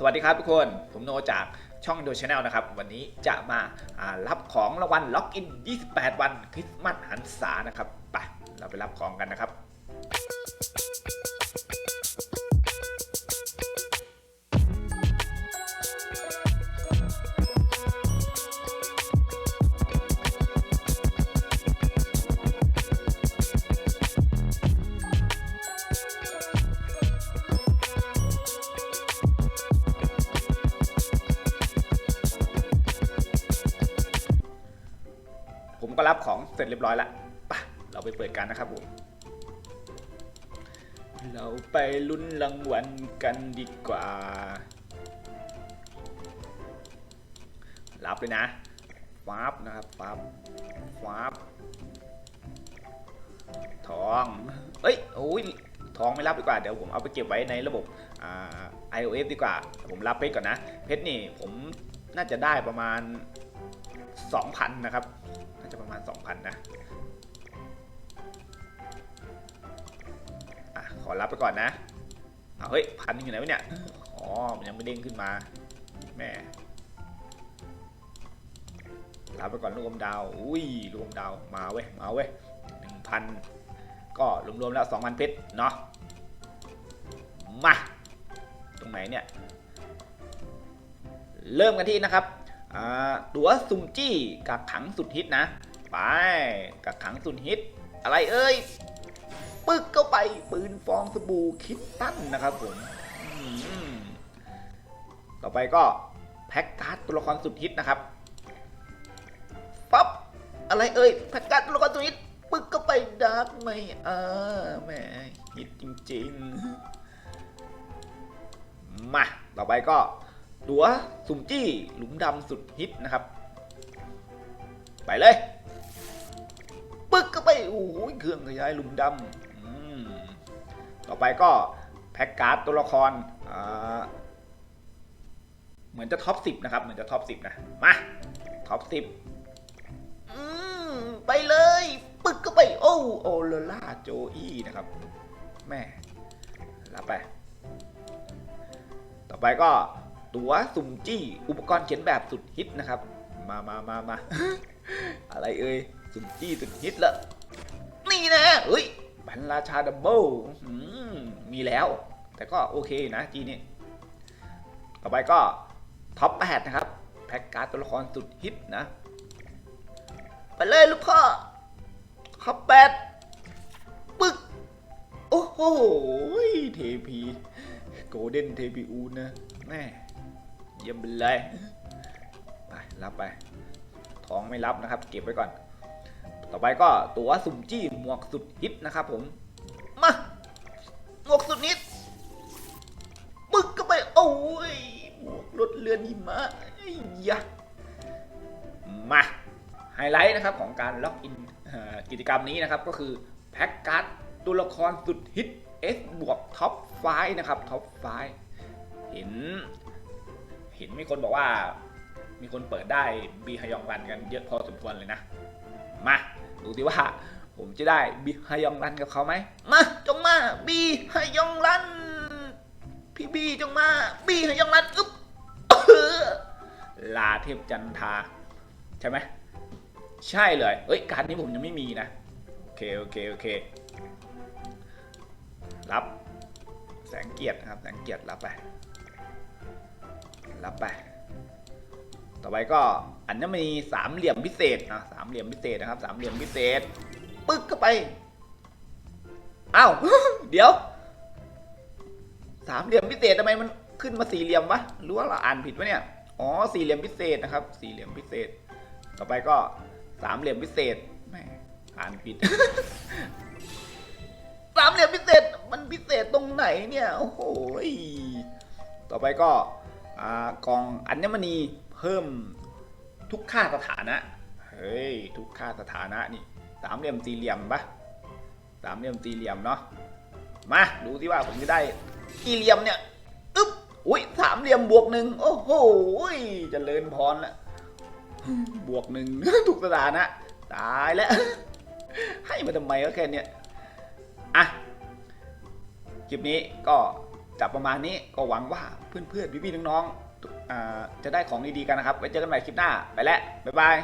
สวัสดีครับทุกคน ผมโนจากช่องโดชาแนลนะครับ วันนี้จะมาอ่ารับของรางวัลล็อกอิน 28 วันคริสต์มาสหันษานะครับ ไป เราไปรับของกันนะครับ ก็รับของเสร็จเรียบร้อยแล้วไปเราไปเปิดกันนะครับผมเราไปลุ้นรางวัลกันดีกว่า รับเลยนะฟาบนะครับฟาบฟาบทอง เอ้ย โอ้ย ทองไม่รับดีกว่า เดี๋ยวผมเอาไปเก็บไว้ในระบบอ่ iOS ดีกว่า ผมรับเพชรก่อนนะ เพชรนี่ผมน่าจะได้ประมาณ 2,000 นะครับ จะประมาณ 2,000 นะอะขอรับไปก่อนนะเอาเฮ้ยพันอยู่ไหนวะเนี่ย อ๋อ มันยังไม่เด้งขึ้นมา แม่รับไปก่อนลูกอมดาว อุ้ยลูกอมดาว มาเว้ย มาเว้ยหนึ่งพัน ก็รวมๆแล้ว2,000เพชร เนาะ มา ตรงไหนเนี่ย เริ่มกันที่นะครับ ตัวซุ่มจี้กักขังสุดฮิตนะ ไปกักขังสุดฮิต อะไรเอ้ย ปึกเข้าไปปืนฟองสบู่คิดตั้นนะครับผมมต่อไปก็แพ็กการ์ดตัวละครสุดฮิตนะครับปั๊บอะไรเอ่ยแพ็กการ์ดตัวละครสุดฮิตปึกเข้าไปดาร์กไม่เออแหมฮิตจริงๆ มา ต่อไปก็ ตัวสุ่มจี้หลุมดำสุดฮิตนะครับ ไปเลย ปึ๊กก็ไปโอ้โหเครื่องขยายหลุมดำต่อไปก็แพ็กการ์ดตัวละครเหมือนจะท็อปสิบนะครับ เหมือนจะท็อปสิบนะ มาท็อปสิบไปเลย ปึ๊กก็ไป โอ้โอลล่าโจอี้นะครับ แม่รับไป ต่อไปก็ ตัวสุ่มจี้ อุปกรณ์เขียนแบบสุดฮิตนะครับ มามามามาอะไรเอ่ยสุ่มจี้สุดฮิตละนี่นะเฮ้ยบันราชาดับเบิลมีแล้ว แต่ก็โอเคนะจีนี่ต่อไปก็ท็อป8นะครับ แพ็กการ์ดตัวละครสุดฮิตนะ ไปเลยลูกพ่อท็อป8ปึ๊ก โอ้โหเทพี โกลเด้นเทพีอูนะแม่ ยี่ยมไปเลยไปรับไปท้องไม่รับนะครับ เก็บไว้ก่อน ต่อไปก็ตัวสุ่มจี้หมวกสุดฮิตนะครับผมมาหมวกสุดฮิตปึ๊กก็ไปโอ้ยหมวกรถเรือนหิมะไอ้ยะมาไฮไลท์นะครับของการล็อกอินกิจกรรมนี้นะครับก็คือแพ็กการ์ดตัวละครสุดฮิต S บวกท็อปไฟนะครับท็อปไฟเห็น เห็นมีคนบอกว่า มีคนเปิดได้บีฮยองรันกันเยอะพอสมควรเลยนะ มาดูดิว่า ผมจะได้บีฮยองรันกับเขาไหมมาจงมาบีฮยองรันพี่บีจงมาบีฮยองรันอึ๊บลาเทพจันทาใช่ไหมใช่เลยเอ้ยการนี้ผมยังไม่มีนะโอเคโอเคโอเครับ แสงเกียรตินะครับ แสงเกียรติรับไป รับไป ต่อไปก็อันนี้มีสามเหลี่ยมพิเศษนะสามเหลี่ยมพิเศษนะครับสามเหลี่ยมพิเศษ ปึ๊กเข้าไปอ้าวเดี๋ยว สามเหลี่ยมพิเศษทำไมมันขึ้นมาสี่เหลี่ยมวะรือว่าเราอ่านผิดวะเนี่ยอ๋อสี่เหลี่ยมพิเศษนะครับ สี่เหลี่ยมพิเศษ ต่อไปก็สามเหลี่ยมพิเศษแม่อ่านผิดสามเหลี่ยมพิเศษมันพิเศษตรงไหนเนี่ยโอ้โหยต่อไปก็ อกองอัญมณีเพิ่มทุกค่าสถานะ เฮ้ย ทุกค่าสถานะนี่สามเหลี่ยมสี่เหลี่ยมปะสามเหลี่ยมสี่เหลี่ยมเนาะ มาดูที่ว่าผมจะได้กี่เหลี่ยมเนี่ยอึ๊บ อุ้ยสามเหลี่ยมบวกหนึ่งโอ้โหยเจะเลิญพรละบวกหนึ่งทุกสถานะ ตายแล้ว ให้มาทำไมก็แค่เนี้ยอะ คลิปนี้ก็ จะประมาณนี้ก็หวังว่าเพื่อนๆพี่ๆน้องๆจะได้ของดีๆกันนะครับ ไว้เจอกันใหม่คลิปหน้า ไปแล้ว บ๊ายบาย